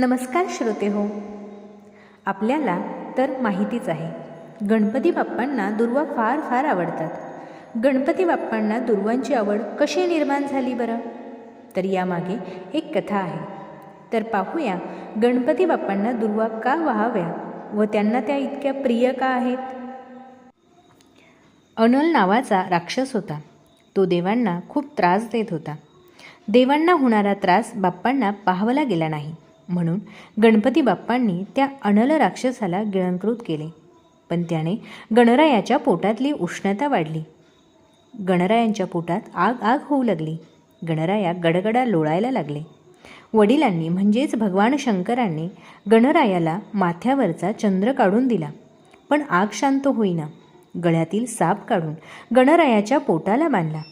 नमस्कार श्रोते हो. आपल्याला तर माहितीच आहे गणपती बाप्पांना दुर्वा फार फार आवडतात. गणपती बाप्पांना दुर्वांची आवड कशी निर्माण झाली बरं? तर यामागे एक कथा आहे. तर पाहूया गणपती बाप्पांना दुर्वा का वाहाव्या व त्यांना त्या इतक्या प्रिय का आहेत? अनल नावाचा राक्षस होता. तो देवांना खूप त्रास देत होता. देवांना होणारा त्रास बाप्पांना पाहावला गेला नाही. म्हणून गणपती बाप्पांनी त्या अनल राक्षसाला गिळंकृत केले. पण त्याने गणरायाच्या पोटातली उष्णता वाढली. गणरायांच्या पोटात आग आग होऊ लागली. गणराया गडगडा लोळायला लागले. वडिलांनी म्हणजेच भगवान शंकरांनी गणरायाला माथ्यावरचा चंद्र काढून दिला. पण आग शांत होईना. गळ्यातील साप काढून गणरायाच्या पोटाला बांधला.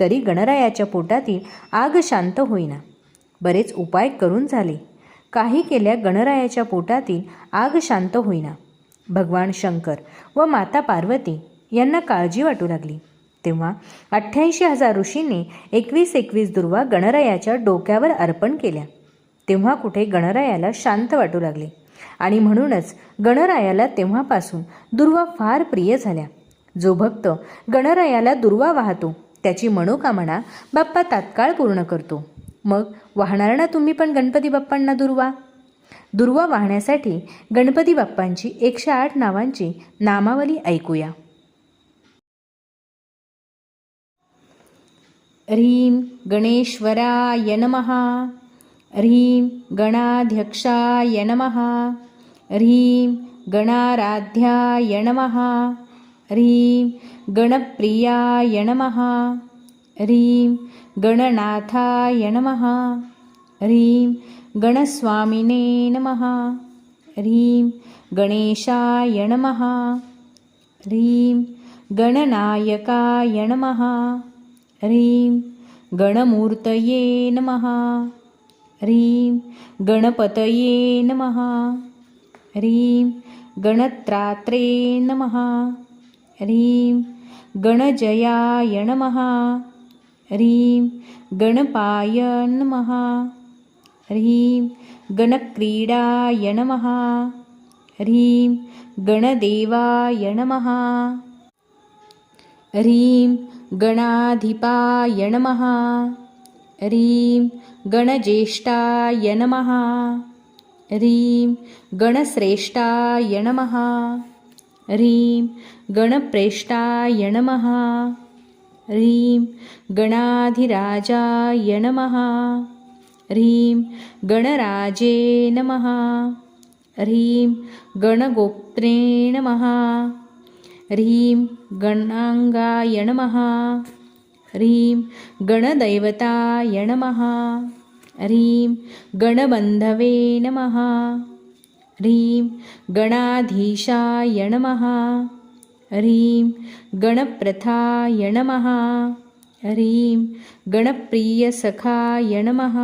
तरी गणरायाच्या पोटातील आग शांत होईना. बरेच उपाय करून झाले. काही केल्या गणरायाच्या पोटातील आग शांत होईना. भगवान शंकर व माता पार्वती यांना काळजी वाटू लागली. तेव्हा अठ्ठ्याऐंशी हजार ऋषींनी एकवीस एकवीस दुर्वा गणरायाच्या डोक्यावर अर्पण केल्या. तेव्हा कुठे गणरायाला शांत वाटू लागले. आणि म्हणूनच गणरायाला तेव्हापासून दुर्वा फार प्रिय झाल्या. जो भक्त गणरायाला दुर्वा वाहतो त्याची मनोकामना बाप्पा तात्काळ पूर्ण करतो. मग वाहणार ना तुम्ही पण गणपती बाप्पांना दुर्वा. दुर्वा वाहण्यासाठी गणपती बाप्पांची एकशे आठ नावांची नामावली ऐकूया. ह्रीं गणेश्वराय नमहा ह्रीं गणाध्यक्षाय नमहा ह्रीं गणाराध्याय नमहा ह्रीं गणप्रियाय नमहा ह्रीं गणनाथाय नमः। ह्रीं गणस्वामिने नमः। ह्रीं गणेशाय नमः। ह्रीं गणनायकाय नमः। ह्रीं गणमूर्तये नमः। ह्रीं गणपतये नमः। ह्रीं गणत्रात्रे नमः। ह्रीं गणजयाय नमः ह्रीं गणपाय नमः। ह्रीं गणक्रीडाय नमः। ह्रीं गणदेवाय नमः। ह्रीं गणाधिपाय नमः। ह्रीं गणज्येष्ठाय नमः। ह्रीं गणश्रेष्ठाय नमः। ह्रीं गणप्रेष्ठाय नमः ह्रीं गणाधिराजाय नमः। ह्रीं गणराजे नमः। ह्रीं गणगोप्त्रे नमः। ह्रीं गणाङ्गाय नमः। ह्रीं गणदैवताय नमः। ह्रीं गणबन्धवे नमः। ह्रीं गणाधीशाय नमः ह्रीं गणप्रथाय नमः। ह्रीं गणप्रियसखाय नमः।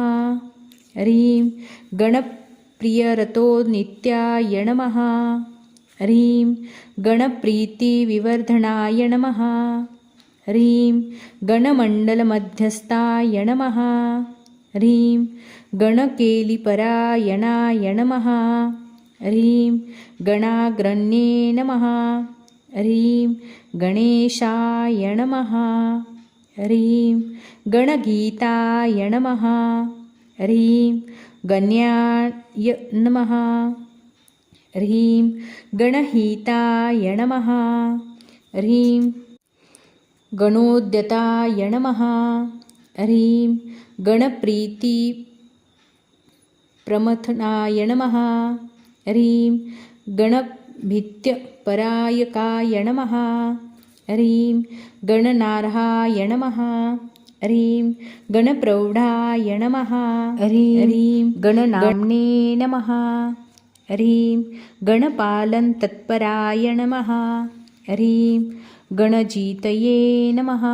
ह्रीं गणप्रियरतो नित्याय नमः। ह्रीं गणप्रीतिविवर्धनाय नमः। ह्रीं गणमण्डलमध्यस्थाय नमः। ह्रीं गणकेलिपरायणाय नमः। ह्रीं गणाग्रण्ये नमः ह्रीं गणेशाय नमः। ह्रीं गणगीताय नमः। ह्रीं गण्याय नमः। ह्रीं गणहिताय नमः। ह्रीं गणोद्यताय नमः। ह्रीं गणप्रीतिप्रमथनाय नमः। ह्रीं गणभित्यपरायकाय नमः। ह्रीं गणनार्हाय नमः। ह्रीं गणप्रौढाय नमः। ह्रीं गणनाम्ने नमः। ह्रीं गणपालनतत्पराय नमः। ह्रीं गणजितये नमः।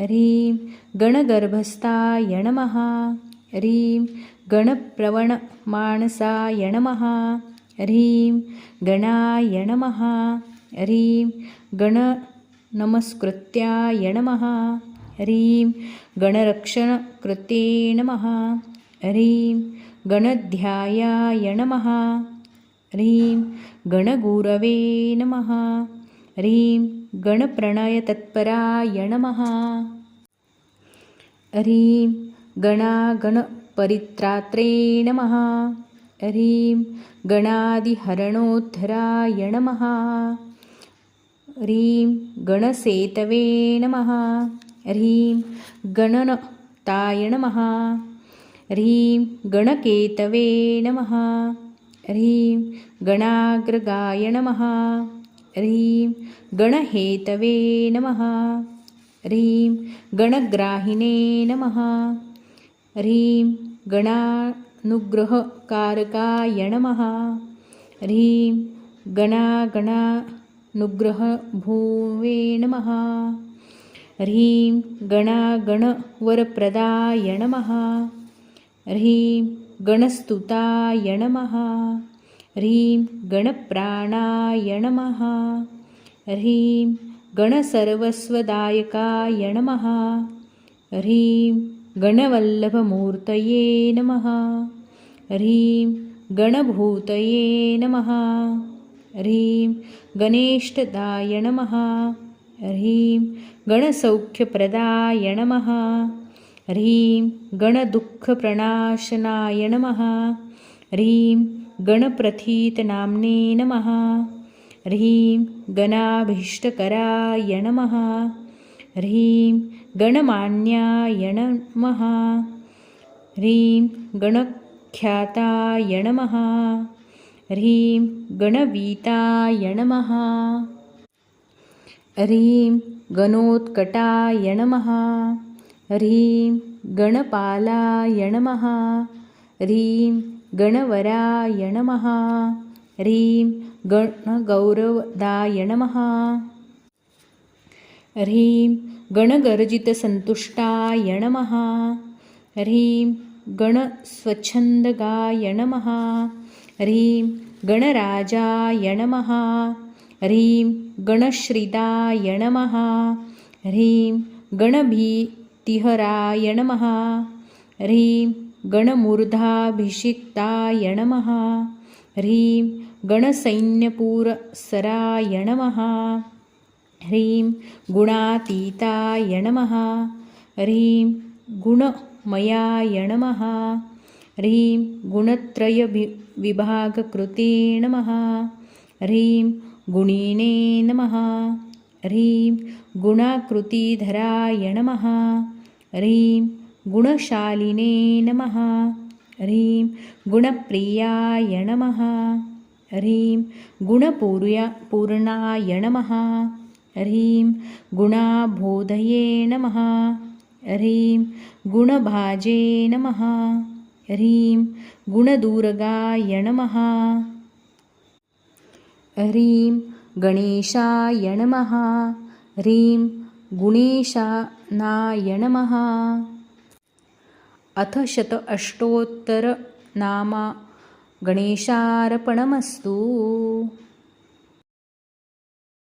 ह्रीं गणगर्भस्थाय नमः। ह्रीं गणप्रवणमानसाय नमः ह्रीं गणाय नमः। ह्रीं गणनमस्कृत्याय नमः। ह्रीं गणरक्षणकृते नमः। ह्रीं गणध्यायाय नमः। ह्रीं गणगुरवे नमः। ह्रीं गणप्रणयतत्पराय नमः। ह्रीं गणागणपरित्रात्रे नमः ह्रीं गणादिहरणोद्धराय नमः। ह्रीं गणसेतवे नमः। ह्रीं गणनताय नमः। ह्रीं गणकेतवे नमः। ह्रीं गणाग्रगाय नमः। ह्रीं गणहेतवे नमः। ह्रीं गणग्राहिणे नमः। ह्रीं गणानुग्रहकारकाय नमः ह्रीं गणागणानुग्रहभूवे नमः ह्रीं गणागणवरप्रदाय नमः ह्रीं गणस्तुताय नमः ह्रीं गणप्राणाय नमः ह्रीं गणसर्वस्वदायकाय नमः ह्रीं गणवल्लभमूर्तये नमः। ह्रीं गणभूतये नमः। ह्रीं गणेष्टदाय नमः। ह्रीं गणसौख्यप्रदाय नमः। ह्रीं गणदुःखप्रणाशनाय नमः। ह्रीं गणप्रथितनाम्ने नमः। ह्रीं गणाभीष्टकराय नमः ह्रीं गणमान्याय नमः। ह्रीं गणख्याताय नमः। ह्रीं गणवीताय नमः। ह्रीं गणोत्कटाय नमः। ह्रीं गणपालाय नमः। ह्रीं गणवराय नमः। ह्रीं गणगौरवदाय नमः ह्रीं गणगर्जितसन्तुष्टाय नमः। ह्रीं गणस्वच्छन्दगाय नमः। ह्रीं गणराजाय नमः। ह्रीं गणश्रिदाय नमः। ह्रीं गणभीतिहराय नमः। ह्रीं गणमूर्धाभिषिक्ताय नमः। ह्रीं गणसैन्यपूरसराय नमः ह्रीं गुणातीताय नमः। ह्रीं गुणमयाय नमः। ह्रीं गुणत्रयविभागकृते नमः। ह्रीं गुणिने नमः। ह्रीं गुणाकृतिधराय नमः। ह्रीं गुणशालिने नमः। ह्रीं गुणप्रियाय नमः। ह्रीं गुणपूर्या पूर्णाय नमः ह्रीं गुणाबोधये नमः। ह्रीं गुणभाजे नमः। ह्रीं गुणदूरगाय नमः। ह्रीं गणेशाय नमः। ह्रीं गुणेशानाय नमः। अथ शत अष्टोत्तरनामा गणेशार्पणमस्तु